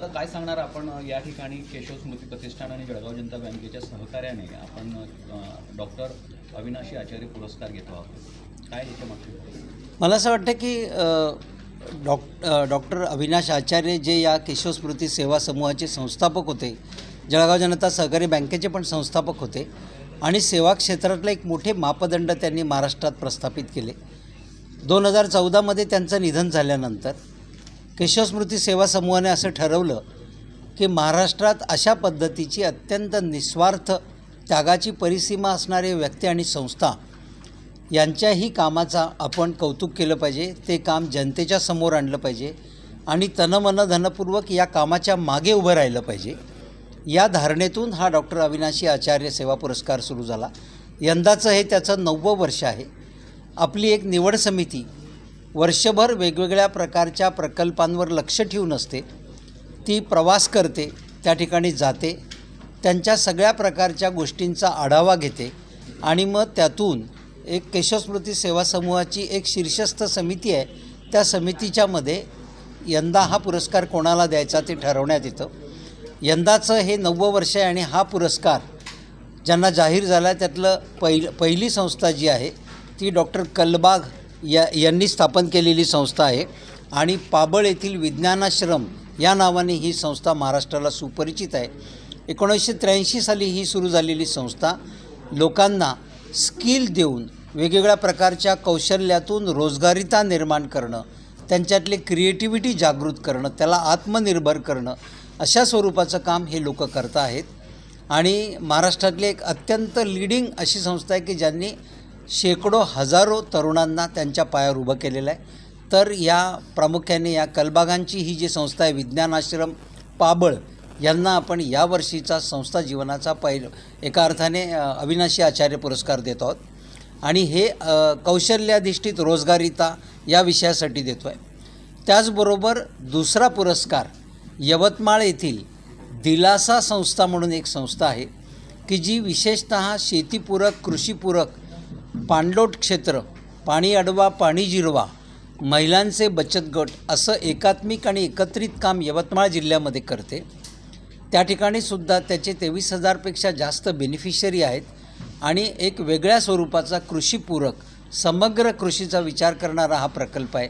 आता काय सांगणार आपण या ठिकाणी केशव स्मृती प्रतिष्ठान आणि जळगाव जनता बँकेच्या सहकार्याने आपण डॉक्टर अविनाशी आचार्य पुरस्कार घेतो आहोत. काय याच्या मागचे? मला असं वाटतं की अ, डॉक डॉक्टर अविनाश आचार्य जे या केशव स्मृती सेवा समूहाचे संस्थापक होते जळगाव जनता सहकारी बँकेचे पण संस्थापक होते आणि सेवा क्षेत्रातले एक मोठे मापदंड त्यांनी महाराष्ट्रात प्रस्थापित केले. दोन हजार चौदामध्ये त्यांचं निधन झाल्यानंतर केशवस्मृती सेवा समूहाने असं ठरवलं की महाराष्ट्रात अशा पद्धतीची अत्यंत निस्वार्थ त्यागाची परिसीमा असणारे व्यक्ती आणि संस्था यांच्याही कामाचा आपण कौतुक केलं पाहिजे. ते काम जनतेच्या समोर आणलं पाहिजे आणि तनमन धनपूर्वक या कामाच्या मागे उभं राहिलं पाहिजे. या धारणेतून हा डॉक्टर अविनाशी आचार्य सेवा पुरस्कार सुरू झाला. यंदाचं हे त्याचं नववं वर्ष आहे. आपली एक निवड समिती वर्षभर वेगवेगळ्या प्रकारच्या प्रकल्पांवर लक्ष ठेवून असते. ती प्रवास करते त्या ठिकाणी जाते त्यांच्या सगळ्या प्रकारच्या गोष्टींचा आढावा घेते आणि मग त्यातून एक केशवस्मृती सेवा समूहाची एक शीर्षस्थ समिती आहे. त्या समितीच्यामध्ये यंदा हा पुरस्कार कोणाला द्यायचा ते ठरवण्यात येतं. यंदाचं हे नववं वर्ष आहे आणि हा पुरस्कार ज्यांना जाहीर झाला आहे त्यातलं पहिल पहिली संस्था जी आहे ती डॉक्टर कलबाग या यांनी स्थापन केलेली संस्था आहे. आणि पाबळ येथील विज्ञानाश्रम या नावाने ही संस्था महाराष्ट्राला सुपरिचित आहे. एकोणीसशे त्र्याऐंशी साली ही सुरू झालेली संस्था लोकांना स्किल देऊन वेगवेगळ्या प्रकारच्या कौशल्यातून रोजगारिता निर्माण करणं त्यांच्यातले क्रिएटिव्हिटी जागृत करणं त्याला आत्मनिर्भर करणं अशा स्वरूपाचं काम हे लोक करत आहेत. आणि महाराष्ट्रातली एक अत्यंत लिडिंग अशी संस्था आहे की ज्यांनी शेकडो हजारो तरुणांना त्यांच्या पायावर उभं केलेलं आहे. तर या प्रामुख्याने या कलबागांची ही जी संस्था आहे विज्ञान आश्रम पाबळ यांना आपण यावर्षीचा संस्था जीवनाचा पहिल एका अर्थाने अविनाशी आचार्य पुरस्कार देत आहोत. आणि हे कौशल्याधिष्ठित रोजगारिता या विषयासाठी देतो आहे त्याचबरोबर दुसरा पुरस्कार यवतमाळ येथील दिलासा संस्था म्हणून एक संस्था आहे की जी विशेषत शेतीपूरक कृषीपूरक पाणलोट क्षेत्र पाणी अडवा पाणी जिरवा महिलांचे बचत गट असं एकात्मिक आणि एकत्रित काम यवतमाळ जिल्ह्यामध्ये करते. त्या ठिकाणी सुद्धा त्याचे तेवीस हजारपेक्षा जास्त बेनिफिशरी आहेत आणि एक वेगळ्या स्वरूपाचा कृषीपूरक समग्र कृषीचा विचार करणारा हा प्रकल्प आहे.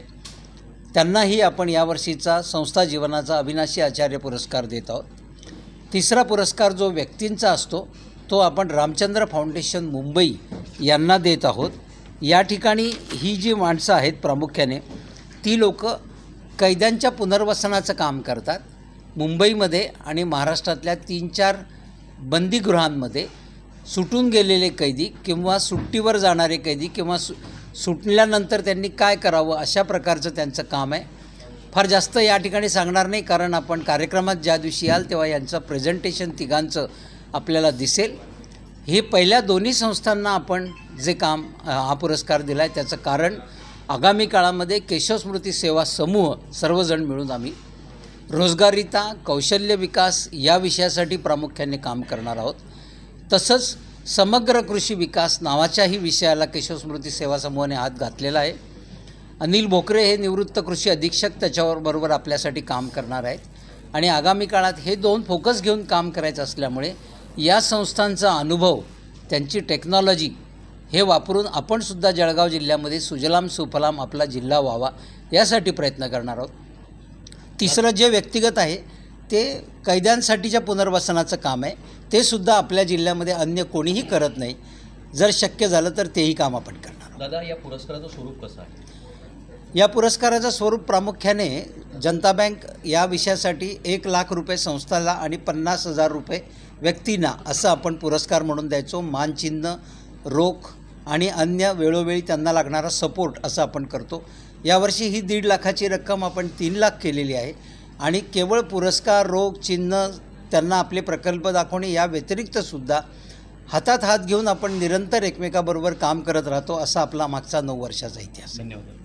त्यांनाही आपण यावर्षीचा संस्था जीवनाचा अविनाशी आचार्य पुरस्कार देत आहोत. तिसरा पुरस्कार जो व्यक्तींचा असतो तो आपण रामचंद्र फाउंडेशन मुंबई यांना देत आहोत. या ठिकाणी ही जी माणसं आहेत प्रामुख्याने ती लोक कैद्यांच्या पुनर्वसनाचं काम करतात. मुंबईमध्ये आणि महाराष्ट्रातल्या तीन चार बंदीगृहांमध्ये सुटून गेलेले कैदी किंवा सुट्टीवर जाणारे कैदी किंवा सु सुटल्यानंतर त्यांनी काय करावं अशा प्रकारचं त्यांचं काम आहे. फार जास्त या ठिकाणी सांगणार नाही कारण आपण कार्यक्रमात ज्या दिवशी याल तेव्हा यांचं प्रेझेंटेशन तिघांचं आपल्याला दिसेल. हे पहिल्या दोन्ही संस्थांना आपण जे काम हा पुरस्कार दिला आहे त्याचं कारण आगामी काळामध्ये केशवस्मृती सेवा समूह सर्वजण मिळून आम्ही रोजगारिता कौशल्य विकास या विषयासाठी प्रामुख्याने काम करणार आहोत. तसंच समग्र कृषी विकास नावाच्याही विषयाला केशवस्मृती सेवा समूहाने हात घातलेला आहे. अनिल भोकरे हे निवृत्त कृषी अधीक्षक त्याच्यावर बरोबर आपल्यासाठी काम करणार आहेत. आणि आगामी काळात हे दोन फोकस घेऊन काम करायचं असल्यामुळे या संस्थांचा अनुभव त्यांची टेक्नॉलॉजी हे वापरून आपणसुद्धा जळगाव जिल्ह्यामध्ये सुजलाम सुफलाम आपला जिल्हा व्हावा यासाठी प्रयत्न करणार आहोत. तिसरं जे व्यक्तिगत आहे ते कैद्यांसाठीच्या पुनर्वसनाचं काम आहे. ते सुद्धा आपल्या जिल्ह्यामध्ये अन्य कोणीही करत नाही. जर शक्य झालं तर तेही काम आपण करणार दादा या पुरस्काराचं स्वरूप कसं आहे? या पुरस्काराचं स्वरूप प्रामुख्याने जनता बँक या विषयासाठी एक लाख रुपये संस्थाला आणि पन्नास हजार रुपये व्यक्तींना असं आपण पुरस्कार म्हणून द्यायचो. मानचिन्ह रोख आणि अन्य वेळोवेळी त्यांना लागणारा सपोर्ट असं आपण करतो. यावर्षी ही दीड लाखाची रक्कम आपण तीन लाख केलेली आहे आणि केवळ पुरस्कार रोख चिन्ह त्यांना आपले प्रकल्प दाखवणे या व्यतिरिक्तसुद्धा हातात हात घेऊन आपण निरंतर एकमेकाबरोबर काम करत राहतो असा आपला मागचा नऊ वर्षाचा इतिहास धन्यवाद.